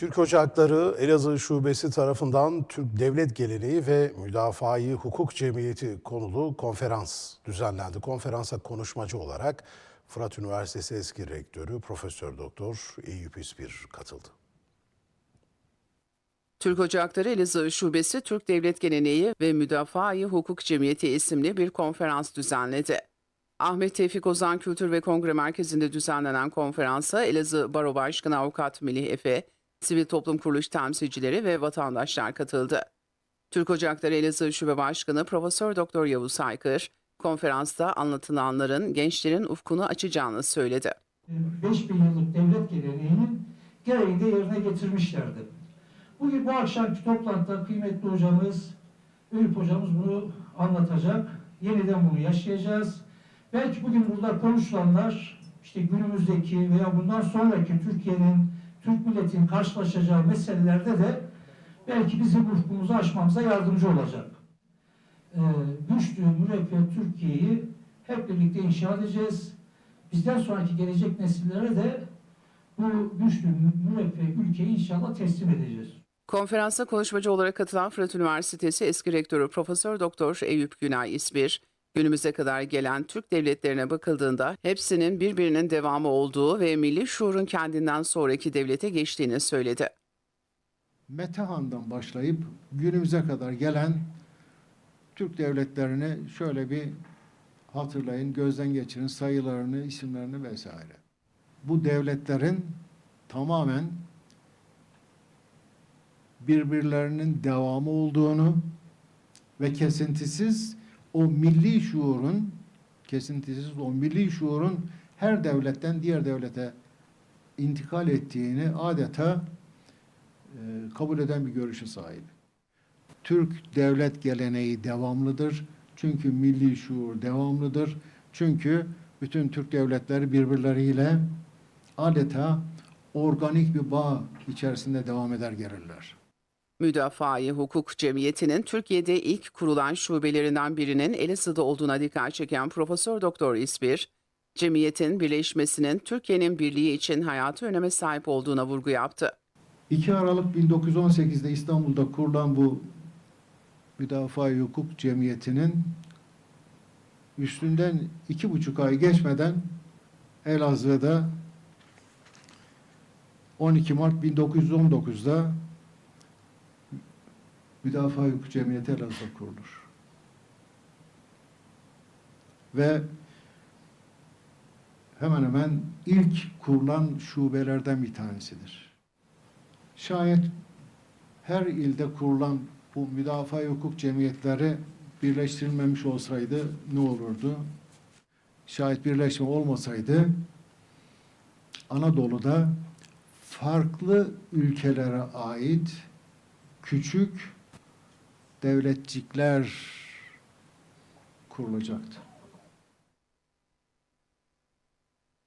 Türk Ocakları Elazığ Şubesi tarafından Türk Devlet Geleneği ve Müdafaa-i Hukuk Cemiyeti konulu konferans düzenlendi. Konferansa konuşmacı olarak Fırat Üniversitesi eski rektörü Profesör Doktor Eyüp İspir katıldı. Türk Ocakları Elazığ Şubesi Türk Devlet Geleneği ve Müdafaa-i Hukuk Cemiyeti isimli bir konferans düzenledi. Ahmet Tevfik Ozan Kültür ve Kongre Merkezi'nde düzenlenen konferansa Elazığ Baro Başkanı Avukat Melih Efe, sivil toplum kuruluş temsilcileri ve vatandaşlar katıldı. Türk Ocakları Elazığ Şube Başkanı Profesör Doktor Yavuz Aykır, konferansta anlatılanların gençlerin ufkunu açacağını söyledi. 5000 yıllık devlet geleneğinin gereğini de yerine getirmişlerdi. Bugün bu akşamki toplantıda kıymetli hocamız, Ülp hocamız bunu anlatacak. Yeniden bunu yaşayacağız. Belki bugün burada konuşulanlar işte günümüzdeki veya bundan sonraki Türkiye'nin, Türk milletinin karşılaşacağı meselelerde de belki bizim ufkumuzu aşmamıza yardımcı olacak. Ee, güçlü, müreffeh Türkiye'yi hep birlikte inşa edeceğiz. Bizden sonraki gelecek nesillere de bu güçlü, müreffeh ülkeyi inşallah teslim edeceğiz. Konferansa konuşmacı olarak katılan Fırat Üniversitesi eski rektörü Profesör Doktor Eyüp Günay İsbir, günümüze kadar gelen Türk devletlerine bakıldığında hepsinin birbirinin devamı olduğu ve milli şuurun kendinden sonraki devlete geçtiğini söyledi. Metehan'dan başlayıp günümüze kadar gelen Türk devletlerini şöyle bir hatırlayın, gözden geçirin sayılarını, isimlerini vesaire. Bu devletlerin tamamen birbirlerinin devamı olduğunu ve kesintisiz o milli şuurun kesintisiz o milli şuurun her devletten diğer devlete intikal ettiğini adeta e, kabul eden bir görüşe sahip. Türk devlet geleneği devamlıdır. Çünkü milli şuur devamlıdır. Çünkü bütün Türk devletleri birbirleriyle adeta organik bir bağ içerisinde devam eder gelirler. Müdafaa-i Hukuk Cemiyeti'nin Türkiye'de ilk kurulan şubelerinden birinin Elazığ'da olduğuna dikkat çeken Profesör Doktor İsbir, cemiyetin birleşmesinin Türkiye'nin birliği için hayatı öneme sahip olduğuna vurgu yaptı. 2 Aralık 1918'de İstanbul'da kurulan bu Müdafaa-i Hukuk Cemiyeti'nin üstünden iki buçuk ay geçmeden Elazığ'da 12 Mart 1919'da Müdafaa-i Hukuk Cemiyeti Elazığ'da kurulur. Ve hemen hemen ilk kurulan şubelerden bir tanesidir. Şayet her ilde kurulan bu müdafaa hukuk cemiyetleri birleştirilmemiş olsaydı ne olurdu? Şayet birleşme olmasaydı Anadolu'da farklı ülkelere ait küçük devletcikler kurulacaktı.